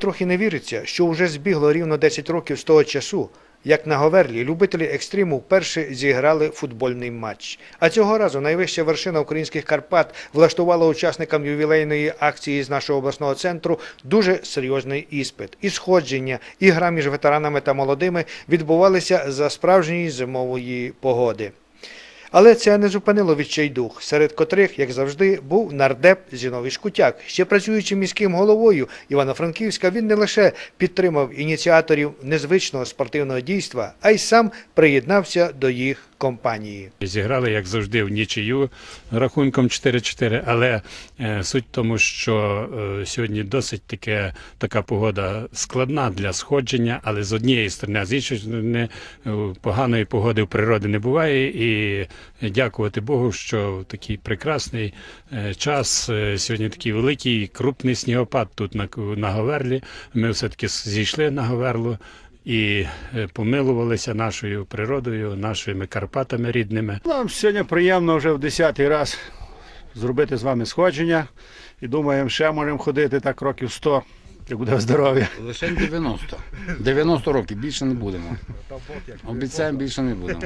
Трохи не віриться, що вже збігло рівно 10 років з того часу, як на Говерлі любителі екстриму вперше зіграли футбольний матч. А цього разу найвища вершина українських Карпат влаштувала учасникам ювілейної акції з нашого обласного центру дуже серйозний іспит. І сходження, і гра між ветеранами та молодими відбувалися за справжньої зимової погоди. Але це не зупинило відчайдух, серед котрих, як завжди, був нардеп Зіновій Шкутяк. Ще працюючи міським головою Івано-Франківська, він не лише підтримав ініціаторів незвичного спортивного дійства, а й сам приєднався до їх компанії. Зіграли, як завжди, в нічию рахунком 4-4, але е, суть в тому, що е, сьогодні досить таке, така погода складна для сходження, але з однієї сторони, а з іншої сторони, е, поганої погоди в природі не буває. І дякувати Богу, що такий прекрасний час, сьогодні такий великий крупний снігопад тут на, на Говерлі. Ми все-таки зійшли на Говерлу і е, помилувалися нашою природою, нашими Карпатами рідними. Нам сьогодні приємно вже в 10-й раз зробити з вами сходження. І думаємо, ще можемо ходити так років 100, як буде здоров'я. Лише 90. 90 років, більше не будемо. Обіцяємо, більше не будемо.